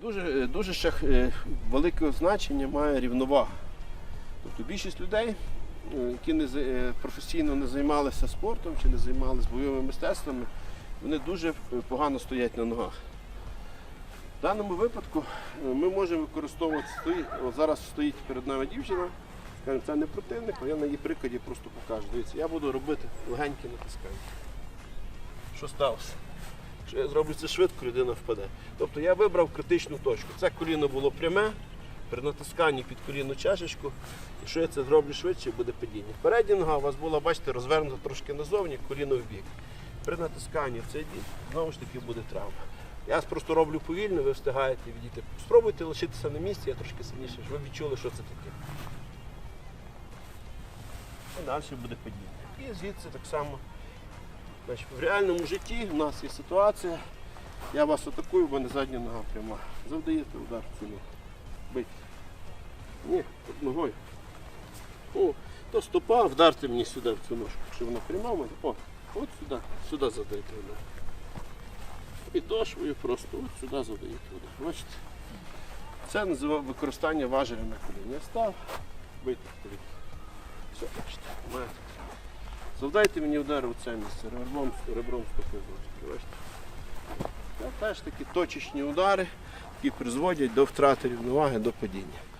Дуже, дуже ще е, велике значення має рівновага. Тобто більшість людей, е, які не, е, професійно не займалися спортом чи не займалися бойовими мистецтвами, вони дуже погано стоять на ногах. В даному випадку ми можемо використовувати. Зараз стоїть перед нами дівчина, скажімо, це не противник, але я на її прикладі просто покажу. Дивіться, я буду робити легеньке натискання. Що сталося? Якщо я зроблю це швидко, людина впаде. Тобто я вибрав критичну точку. Це коліно було пряме, при натисканні під коліну чашечку. Якщо я це зроблю швидше, буде падіння. Передня нога у вас була, бачите, розвернута трошки назовні, коліно в бік. При натисканні в цей бік знову ж таки буде травма. Я просто роблю повільно, ви встигаєте відійти. Спробуйте лишитися на місці, я трошки сильніше, щоб ви відчули, що це таке. І далі буде падіння. І звідси так само. Значить, в реальному житті у нас є ситуація. Я вас атакую, в мене задня нога пряма. Завдаєте удар в ногу. Бийте. Ні, тут ногою. О, то стопа, вдарте мені сюди в цю ножку. Якщо вона пряма в мене. О, от сюди, сюди задаєте удар. Підошвою просто от сюди задаєте удар. Бачите? Це називається використання важеля на коліні. Я став, бийте в коліно. Все, бачите, маєте. Завдайте мені удар у це місце, ребром, ребром стопи. теж такі точечні удари, які призводять до втрати рівноваги, до падіння.